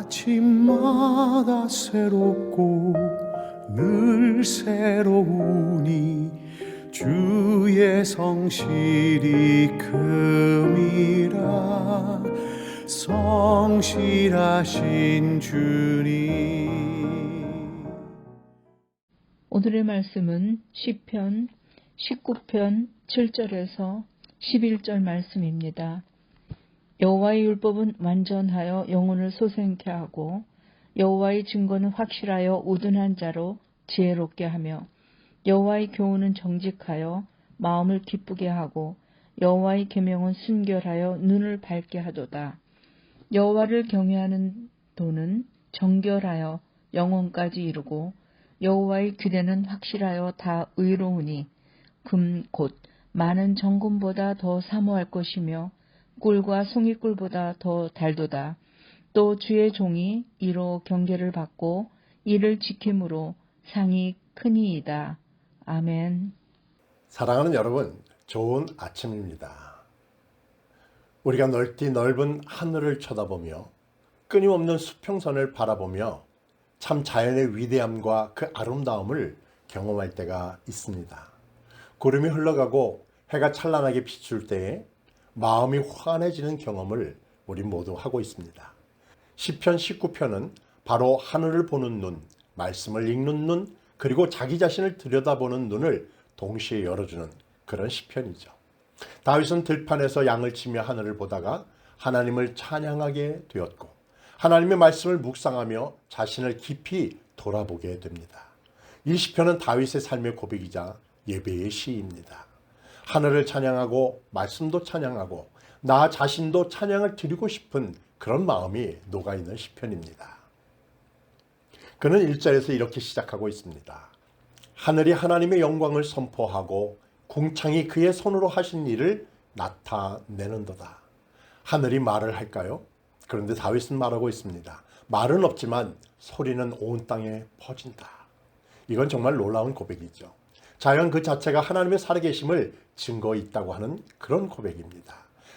아침마다 새롭고 늘 새로우니 주의 성실이 큼이라 성실하신 주님 오늘의 말씀은 시편 19편 7절에서 11절 말씀입니다. 여호와의 율법은 완전하여 영혼을 소생케 하고 여호와의 증거는 확실하여 우둔한 자로 지혜롭게 하며 여호와의 교훈은 정직하여 마음을 기쁘게 하고 여호와의 계명은 순결하여 눈을 밝게 하도다. 여호와를 경외하는 도는 정결하여 영혼까지 이루고 여호와의 규례는 확실하여 다 의로우니 금 곧 많은 정금보다 더 사모할 것이며 꿀과 송이꿀보다 더 달도다. 또 주의 종이 이로 경계를 받고 이를 지킴으로 상이 크니이다. 아멘. 사랑하는 여러분, 좋은 아침입니다. 우리가 넓디 넓은 하늘을 쳐다보며 끊임없는 수평선을 바라보며 참 자연의 위대함과 그 아름다움을 경험할 때가 있습니다. 구름이 흘러가고 해가 찬란하게 비출 때에 마음이 환해지는 경험을 우리 모두 하고 있습니다. 시편 19편은 바로 하늘을 보는 눈, 말씀을 읽는 눈, 그리고 자기 자신을 들여다보는 눈을 동시에 열어주는 그런 시편이죠. 다윗은 들판에서 양을 치며 하늘을 보다가 하나님을 찬양하게 되었고 하나님의 말씀을 묵상하며 자신을 깊이 돌아보게 됩니다. 이 시편은 다윗의 삶의 고백이자 예배의 시입니다. 하늘을 찬양하고 말씀도 찬양하고 나 자신도 찬양을 드리고 싶은 그런 마음이 녹아 있는 시편입니다. 그는 1절에서 이렇게 시작하고 있습니다. 하늘이 하나님의 영광을 선포하고 궁창이 그의 손으로 하신 일을 나타내는도다. 하늘이 말을 할까요? 그런데 다윗은 말하고 있습니다. 말은 없지만 소리는 온 땅에 퍼진다. 이건 정말 놀라운 고백이죠. 자연 그 자체가 하나님의 살아계심을 증거 있다고 하는 그런 고백입니다.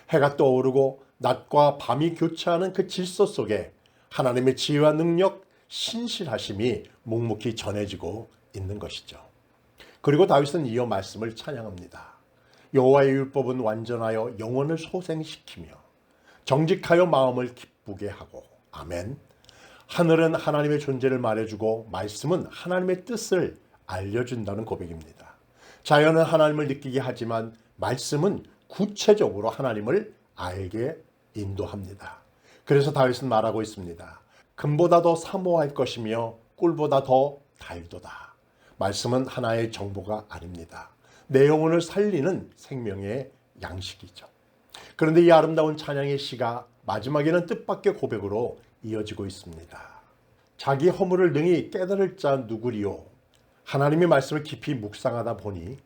해가 떠오르고 낮과 밤이 교차하는 그 질서 속에 하나님의 지혜와 능력, 신실하심이 묵묵히 전해지고 있는 것이죠. 그리고 다윗은 이어 말씀을 찬양합니다. 여호와의 율법은 완전하여 영혼을 소생시키며 정직하여 마음을 기쁘게 하고 아멘. 하늘은 하나님의 존재를 말해주고 말씀은 하나님의 뜻을 알려준다는 고백입니다. 자연은 하나님을 느끼게 하지만 말씀은 구체적으로 하나님을 알게 인도합니다. 그래서 다윗은 말하고 있습니다. 금보다 더 사모할 것이며 꿀보다 더 달도다. 말씀은 하나의 정보가 아닙니다. 내 영혼을 살리는 생명의 양식이죠. 그런데 이 아름다운 찬양의 시가 마지막에는 뜻밖의 고백으로 이어지고 있습니다. 자기 허물을 능히 깨달을 자 누구리요? 하나님의 말씀을 깊이 묵상하다 보니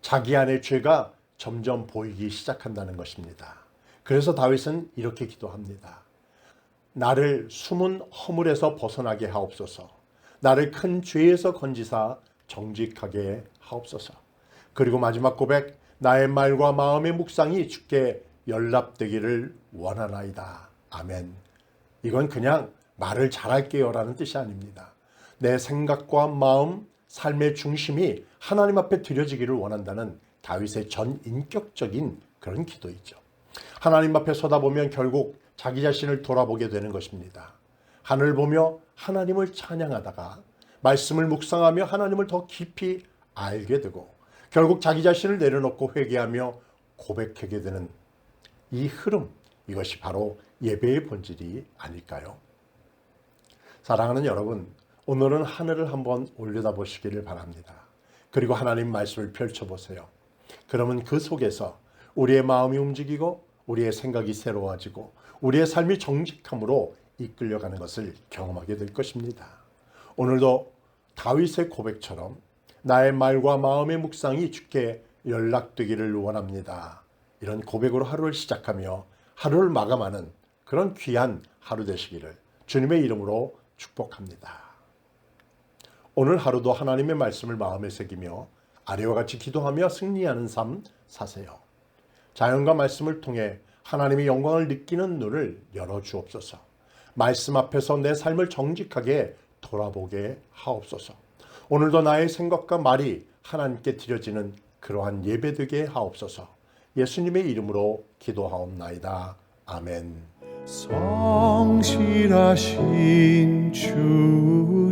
자기 안의 죄가 점점 보이기 시작한다는 것입니다. 그래서 다윗은 이렇게 기도합니다. 나를 숨은 허물에서 벗어나게 하옵소서. 나를 큰 죄에서 건지사 정직하게 하옵소서. 그리고 마지막 고백, 나의 말과 마음의 묵상이 주께 연락되기를 원하나이다. 아멘. 이건 그냥 말을 잘할게요 라는 뜻이 아닙니다. 내 생각과 마음, 삶의 중심이 하나님 앞에 드려지기를 원한다는 다윗의 전 인격적인 그런 기도이죠. 하나님 앞에 서다보면 결국 자기 자신을 돌아보게 되는 것입니다. 하늘 보며 하나님을 찬양하다가 말씀을 묵상하며 하나님을 더 깊이 알게 되고 결국 자기 자신을 내려놓고 회개하며 고백하게 되는 이 흐름 이것이 바로 예배의 본질이 아닐까요? 사랑하는 여러분, 오늘은 하늘을 한번 올려다 보시기를 바랍니다. 그리고 하나님 말씀을 펼쳐보세요. 그러면 그 속에서 우리의 마음이 움직이고 우리의 생각이 새로워지고 우리의 삶이 정직함으로 이끌려가는 것을 경험하게 될 것입니다. 오늘도 다윗의 고백처럼 나의 말과 마음의 묵상이 주께 연락되기를 원합니다. 이런 고백으로 하루를 시작하며 하루를 마감하는 그런 귀한 하루 되시기를 주님의 이름으로 축복합니다. 오늘 하루도 하나님의 말씀을 마음에 새기며 아래와 같이 기도하며 승리하는 삶 사세요. 자연과 말씀을 통해 하나님의 영광을 느끼는 눈을 열어 주옵소서. 말씀 앞에서 내 삶을 정직하게 돌아보게 하옵소서. 오늘도 나의 생각과 말이 하나님께 드려지는 그러한 예배되게 하옵소서. 예수님의 이름으로 기도하옵나이다. 아멘. 성실하신 주